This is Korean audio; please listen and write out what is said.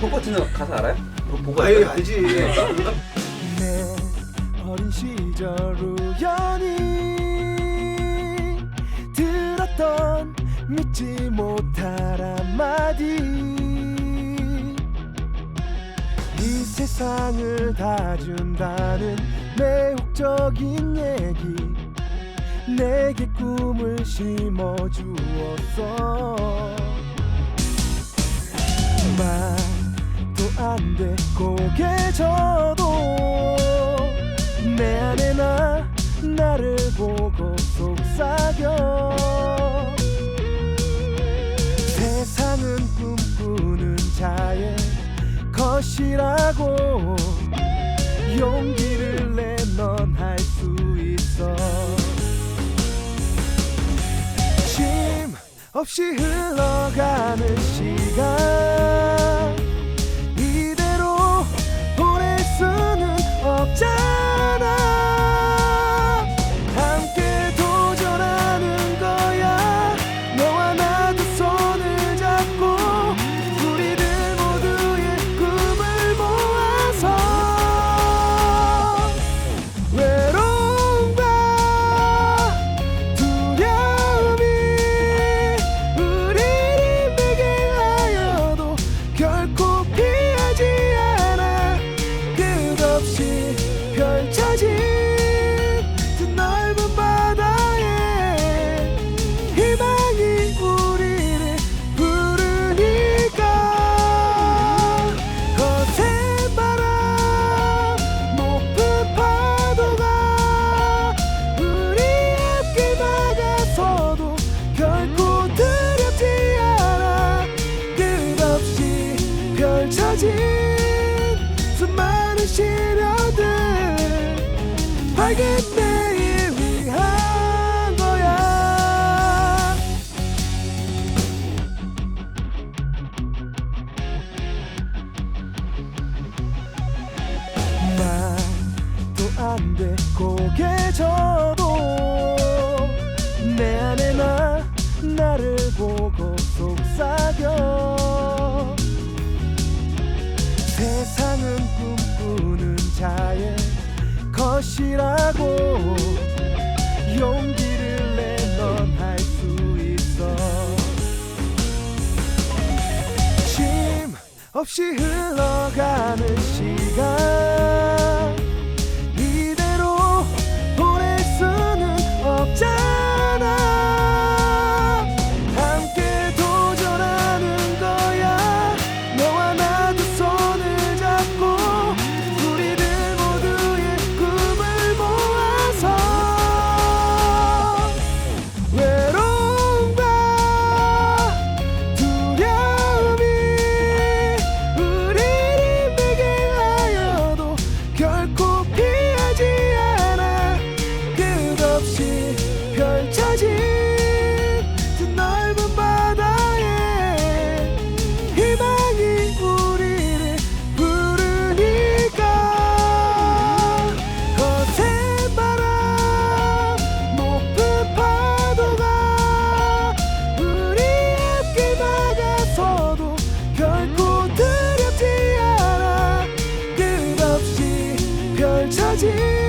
벚꽃은 가사 알아요? 보고 아예 할까요? 알지. 내 어린 시절 우연히 들었던 믿지 못할 한마디 이 세상을 다 준다는 매혹적인 얘기 내게 꿈을 심어주었어 고개 져도 내 안에 나 나를 보고 속삭여. 세상은 꿈꾸는 자의 것이라고 용기를 내 넌 할 수 있어. 쉼 없이 흘러가는 시간 Morgan! 없이 흘러가는 시간 杀青